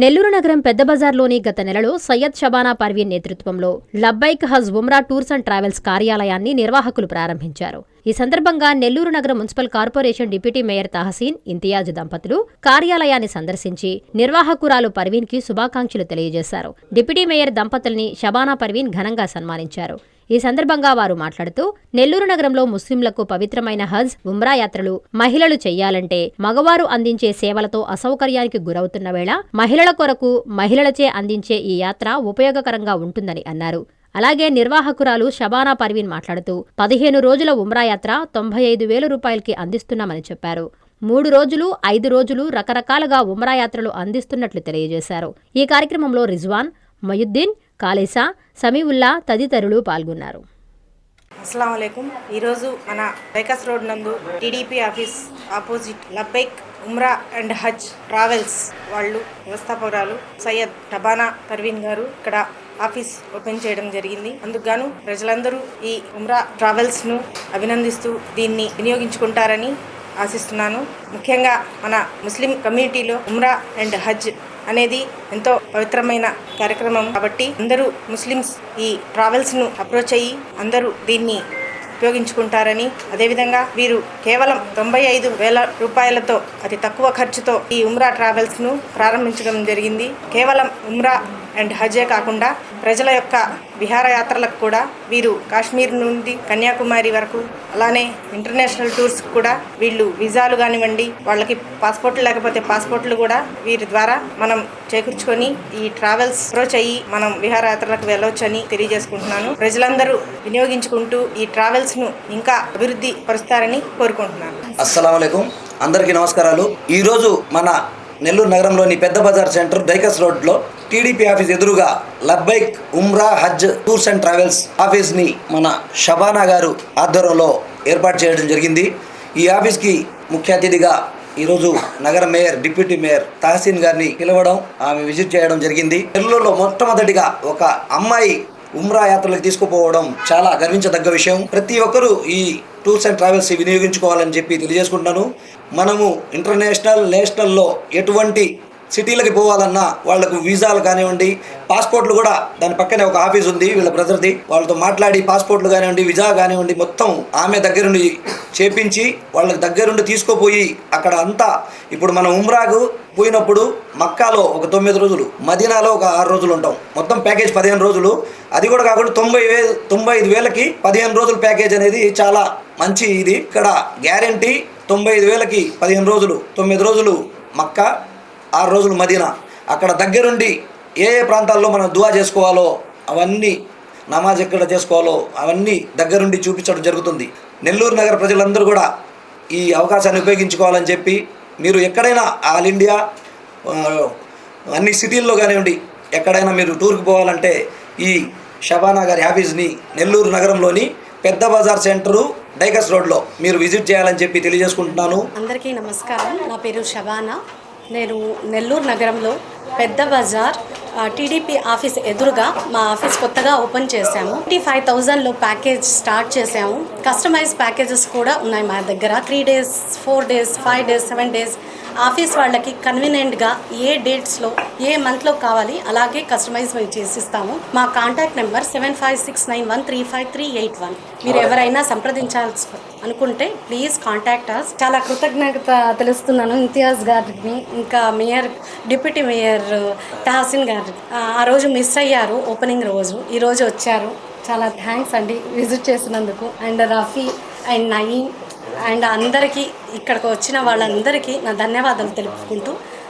నెల్లూరు నగరం పెద్ద బజార్లోని గత నెలలో సయ్యద్ షబానా పర్వీన్ నేతృత్వంలో Labbaik Hajj Umrah tours and travels కార్యాలయాన్ని నిర్వాహకులు ప్రారంభించారు. ఈ సందర్భంగా నెల్లూరు నగర municipal corporation deputy mayor Tahseen Imtiaz దంపతులు కార్యాలయాన్ని సందర్శించి నిర్వాహకురాలు పర్వీన్కి శుభాకాంక్షలు తెలియజేశారు. డిప్యూటీ మేయర్ దంపతుల్ని షబానా పర్వీన్ ఘనంగా సన్మానించారు. ఈ సందర్భంగా వారు మాట్లాడుతూ నెల్లూరు నగరంలో ముస్లింలకు పవిత్రమైన హజ్ ఉమ్రా యాత్రలు మహిళలు చేయాలంటే మగవారు అందించే సేవలతో అసౌకర్యానికి గురవుతున్న వేళ మహిళల కొరకు మహిళలచే అందించే ఈ యాత్ర ఉపయోగకరంగా ఉంటుందని అన్నారు. అలాగే నిర్వాహకురాలు షబానా పర్వీన్ మాట్లాడుతూ పదిహేను రోజుల ఉమ్రా యాత్ర తొంభై ఐదు వేల రూపాయలకి అందిస్తున్నామని చెప్పారు. మూడు రోజులు ఐదు రోజులు రకరకాలుగా ఉమ్రా యాత్రలు అందిస్తున్నట్లు తెలియజేశారు. ఈ కార్యక్రమంలో రిజ్వాన్ మయుద్దీన్ కాలేసా సమీవుల్లా తదితరులు పాల్గొన్నారు. అస్సలం ఈరోజు మన బైకస్ రోడ్ నందు TDP office opposite Labbaik Umrah and Hajj travels వాళ్ళు వ్యవస్థాపకురాలు సయ్యద్ టబానా పర్వీన్ గారు ఇక్కడ ఆఫీస్ ఓపెన్ చేయడం జరిగింది. అందుకు ప్రజలందరూ ఈ ఉమ్రా ట్రావెల్స్ను అభినందిస్తూ దీన్ని వినియోగించుకుంటారని ఆశిస్తున్నాను. ముఖ్యంగా మన ముస్లిం కమ్యూనిటీలో ఉమ్రా అండ్ హజ్ అనేది ఎంతో పవిత్రమైన కార్యక్రమం. కాబట్టి అందరూ ముస్లిమ్స్ ఈ ట్రావెల్స్ను అప్రోచ్ అయ్యి అందరూ దీన్ని ఉపయోగించుకుంటారని అదేవిధంగా వీరు కేవలం తొంభై ఐదు వేల రూపాయలతో అతి తక్కువ ఖర్చుతో ఈ ఉమ్రా ట్రావెల్స్ను ప్రారంభించడం జరిగింది. కేవలం ఉమ్రా అండ్ హజే కాకుండా ప్రజల యొక్క విహారయాత్రలకు కూడా వీరు కాశ్మీర్ నుండి కన్యాకుమారి వరకు అలానే ఇంటర్నేషనల్ టూర్స్ కూడా వీళ్ళు వీసాలు కానివ్వండి వాళ్ళకి పాస్పోర్ట్లు లేకపోతే పాస్పోర్ట్లు కూడా వీరి ద్వారా మనం చేకూర్చుకొని ఈ ట్రావెల్స్ అప్రోచ్ అయ్యి మనం విహారయాత్రలకు వెళ్ళవచ్చని తెలియజేసుకుంటున్నాను. ప్రజలందరూ వినియోగించుకుంటూ ఈ ట్రావెల్స్ను ఇంకా అభివృద్ధి పరుస్తారని కోరుకుంటున్నాను. అస్సలం అందరికీ నమస్కారాలు. ఈరోజు మన నెల్లూరు నగరంలోని పెద్ద బజార్ సెంటర్ డైకస్ రోడ్లో టీడీపీ ఆఫీస్ ఎదురుగా Labbaik Umrah Hajj tours and travels ఆఫీస్ని మన షబానా గారు ఆధ్వర్యంలో ఏర్పాటు చేయడం జరిగింది. ఈ ఆఫీస్కి ముఖ్య అతిథిగా ఈరోజు నగర మేయర్ డిప్యూటీ మేయర్ తహసీన్ గారిని పిలవడం ఆమె విజిట్ చేయడం జరిగింది. నెల్లూరులో మొట్టమొదటిగా ఒక అమ్మాయి ఉమ్రా యాత్రలకు తీసుకుపోవడం చాలా గర్వించదగ్గ విషయం. ప్రతి ఒక్కరూ ఈ టూర్స్ అండ్ ట్రావెల్స్ వినియోగించుకోవాలని చెప్పి తెలియజేసుకుంటున్నాను. మనము ఇంటర్నేషనల్ నేషనల్లో ఎటువంటి సిటీలకి పోవాలన్నా వాళ్ళకు వీసాలు కానివ్వండి పాస్పోర్ట్లు కూడా దాని పక్కనే ఒక ఆఫీస్ ఉంది వీళ్ళ బ్రదర్ది. వాళ్ళతో మాట్లాడి పాస్పోర్ట్లు కానివ్వండి వీసా కానివ్వండి మొత్తం ఆమె దగ్గరుండి చేపించి వాళ్ళకి దగ్గరుండి తీసుకుపోయి అక్కడ అంతా ఇప్పుడు మనం ఉమ్రాకు పోయినప్పుడు మక్కాలో ఒక తొమ్మిది రోజులు మదీనాలో ఒక ఆరు రోజులు ఉంటాం. మొత్తం ప్యాకేజ్ పదిహేను రోజులు. అది కూడా కాకుండా తొంభై వే తొంభై ఐదు వేలకి పదిహేను రోజుల ప్యాకేజ్ అనేది చాలా మంచి ఇది. ఇక్కడ గ్యారంటీ తొంభై ఐదు వేలకి పదిహేను రోజులు తొమ్మిది రోజులు మక్క ఆరు రోజులు మదీనా. అక్కడ దగ్గరుండి ఏ ఏ ప్రాంతాల్లో మనం దువా చేసుకోవాలో అవన్నీ నమాజ్ ఎక్కడ చేసుకోవాలో అవన్నీ దగ్గరుండి చూపించడం జరుగుతుంది. నెల్లూరు నగర ప్రజలందరూ కూడా ఈ అవకాశాన్ని ఉపయోగించుకోవాలని చెప్పి మీరు ఎక్కడైనా ఆల్ ఇండియా అన్ని సిటీల్లో కానివ్వండి ఎక్కడైనా మీరు టూర్కి పోవాలంటే ఈ షబానా గారి ఆఫీస్ని నెల్లూరు నగరంలోని పెద్ద బజార్ సెంటరు డైగస్ రోడ్లో మీరు విజిట్ చేయాలని చెప్పి తెలియజేసుకుంటున్నాను. అందరికీ నమస్కారం. నా పేరు శబానా. నేను నెల్లూరు నగరంలో పెద్ద బజార్ టీడీపీ ఆఫీస్ ఎదురుగా మా ఆఫీస్ కొత్తగా ఓపెన్ చేశాము. ట్వంటీ ఫైవ్ థౌజండ్లో ప్యాకేజ్ స్టార్ట్ చేసాము కస్టమైజ్ ప్యాకేజెస్ కూడా ఉన్నాయి మా దగ్గర. Three days four days five days seven days office వాళ్ళకి కన్వీనియంట్గా ఏ డేట్స్లో ఏ మంత్లో కావాలి అలాగే కస్టమైజ్ మేము చేసిస్తాము. మా contact number seven five six nine one three five three eight one మీరు ఎవరైనా సంప్రదించాల్సి అనుకుంటే ప్లీజ్ కాంటాక్ట్ అస్ చాలా కృతజ్ఞత తెలుస్తున్నాను. ఇంతియాజ్ గారికి ఇంకా mayor deputy mayor Tahseen garu ఆ రోజు మిస్ అయ్యారు ఓపెనింగ్ రోజు. ఈ రోజు వచ్చారు. చాలా థ్యాంక్స్ అండి విజిట్ చేసినందుకు. And Rafi and Nayeem and అందరికీ ఇక్కడికి వచ్చిన వాళ్ళందరికీ నా ధన్యవాదాలు తెలుపుకుంటూ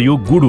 మరియు గూడూరు.